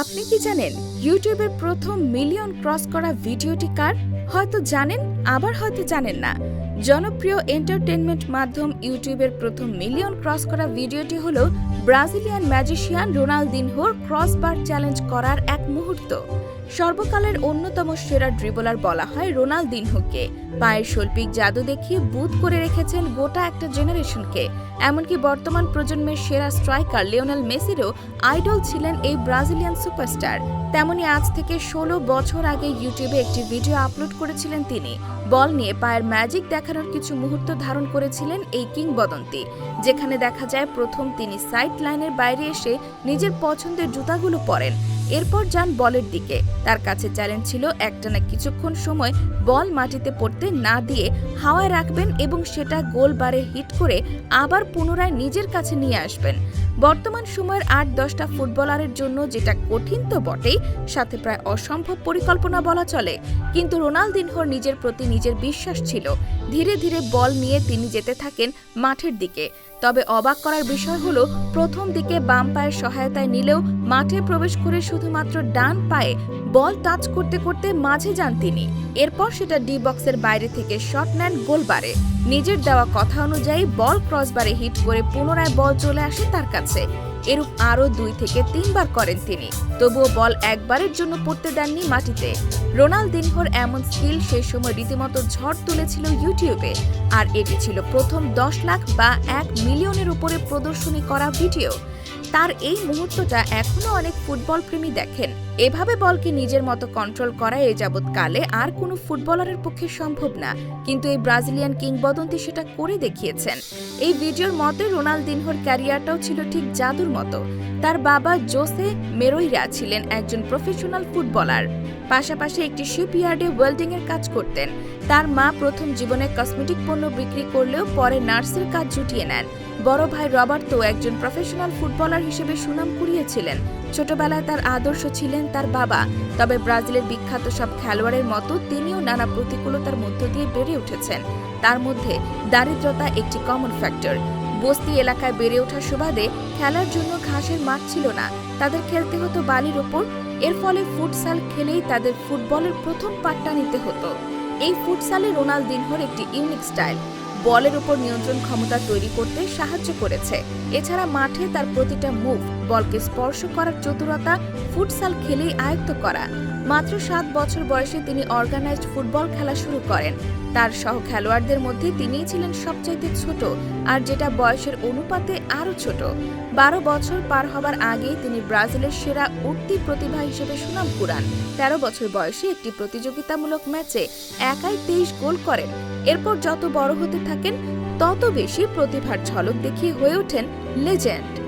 আপনি কি জানেন ইউটিউবের প্রথম মিলিয়ন ক্রস করা ভিডিওটি কার? হয়তো জানেন, আবার হয়তো জানেন না। জনপ্রিয় এন্টারটেনমেন্ট মাধ্যম ইউটিউবের প্রথম মিলিয়ন ক্রস করা ভিডিওটি হল ব্রাজিলিয়ান ম্যাজিশিয়ান রোনালদিনহোর ক্রসবার চ্যালেঞ্জ করার এক মুহূর্ত। সর্বকালের অন্যতম সেরা ড্রিবলার বলা হয় রোনালদিনহোকে। পায়ের শৈল্পিক জাদু দেখিয়ে বুথ করে রেখেছেন গোটা একটা জেনারেশনকে। এমনকি বর্তমান প্রজন্মের সেরা স্ট্রাইকার লিওনেল মেসিরও আইডল ছিলেন এই ব্রাজিলিয়ান সুপারস্টার। তেমনি আজ থেকে ষোলো বছর আগে ইউটিউবে একটি ভিডিও আপলোড করেছিলেন তিনি। বল নিয়ে পায়ের ম্যাজিক দেখানোর কিছু মুহূর্ত ধারণ করেছিলেন এই কিংবদন্তি, যেখানে দেখা যায় প্রথম তিনি সাইড লাইনের বাইরে এসে নিজের পছন্দের জুতাগুলো পরেন। এরপর যান বলের দিকে। তার কাছে চ্যালেঞ্জ ছিল একটানা কিছুক্ষণ সময় বল মাটিতে পড়তে না দিয়ে হাওয়ায় রাখবেন এবং সেটা গোল বারে হিট করে আবার পুনরায় নিজের কাছে নিয়ে আসবেন। বর্তমান সময়ের আট দশটা ফুটবলারের জন্য যেটা কঠিন তো বটেই, সাথে প্রায় অসম্ভব পরিকল্পনা বলা চলে। কিন্তু রোনালদিনহোর নিজের প্রতি নিজের বিশ্বাস ছিল। ধীরে ধীরে বল নিয়ে তিনি যেতে থাকেন মাঠের দিকে। তবে অবাক করার বিষয় হলো, প্রথম দিকে বাম পায়ের সহায়তায় নিলেও মাঠে প্রবেশ করে শুধুমাত্র ডান পায়ে বল টাচ করতে করতে মাঝে যান তিনি। এরপর সেটা ডি বক্সের বাইরে থেকে শট নেন গোলবারে। নিজের দেওয়া কথা অনুযায়ী বল ক্রসবারে হিট করে পুনরায় বল চলে আসে তার কাছে। এরূপ আরও দুই থেকে তিনবার করেন তিনি। তবুও বল একবারের জন্য পড়তে দেননি মাটিতে। রোনালদিনহোর এমন স্কিল সেই সময় রীতিমতো ঝড় তুলেছিল ইউটিউবে। আর এটি ছিল প্রথম দশ লাখ বা এক মিলিয়নের উপরে প্রদর্শনী করা ভিডিও। তার এই মুহূর্তটা এখনও অনেক ফুটবল প্রেমী দেখেন। এভাবে বলকে নিজের মতো কন্ট্রোল করা এ যাবৎকালে আর কোনো ফুটবলারের পক্ষে সম্ভব না। কিন্তু এই ব্রাজিলিয়ান কিংবদন্তি সেটা করে দেখিয়েছেন। এই ভিডিওর মতে রোনালদিনহোর ক্যারিয়ারটাও ছিল ঠিক জাদুর মতো। তার বাবা জোসে মেরোইরা ছিলেন একজন প্রফেশনাল ফুটবলার। পাশাপাশি একটি শিপইয়ার্ডে ওয়েল্ডিং এর কাজ করতেন। তার মা প্রথম জীবনে কসমেটিক পণ্য বিক্রি করলেও পরে নার্সের কাজ জুটিয়ে নেন। বড় ভাই রবার্তো একজন প্রফেশনাল ফুটবলার হিসেবে সুনাম কুড়িয়েছিলেন। ছোটবেলায় তার আদর্শ ছিলেন তার বাবা। তবে ব্রাজিলের বিখ্যাত সব খেলোয়াড়ের মতো তিনিও নানা প্রতিকূলতার মধ্য দিয়ে বেড়ে উঠেছেন। তার মধ্যে দারিদ্রতা একটি কমন ফ্যাক্টর বস্তি এলাকায় বেড়ে ওঠার সুবাদে খেলার জন্য ঘাসের মাঠ ছিল না। তাদের খেলতে হতো বালির ওপর। এর ফলে ফুটসাল খেলেই তাদের ফুটবলের প্রথম পাট্টা নিতে হতো। এই ফুটসালে রোনালদিনহোর একটি ইউনিক স্টাইল বলের উপর নিয়ন্ত্রণ ক্ষমতা তৈরি করতে সাহায্য করেছে। এছাড়া মাঠে তার প্রতিটা মুভ বলকে স্পর্শ করার চতুরতা ফুটসাল খেলেই আয়ত্ত করা। মাত্র সাত বছর বয়সে তিনি অর্গানাইজড ফুটবল খেলা শুরু করেন। তার সহ খেলোয়াড়দের মধ্যে তিনিই ছিলেন সবচাইতে ছোট আর যেটা বয়সের অনুপাতে আরও ছোট। বারো বছর পার হবার আগেই তিনি ব্রাজিলের সেরা উঠতি প্রতিভা হিসেবে সুনাম কুড়ান। তেরো বছর বয়সে একটি প্রতিযোগিতামূলক ম্যাচে একাই তেইশ গোল করেন। এরপর যত বড় হতে থাকেন, তত বেশি প্রতিভার ঝলক দেখিয়ে হয়ে ওঠেন লেজেন্ড।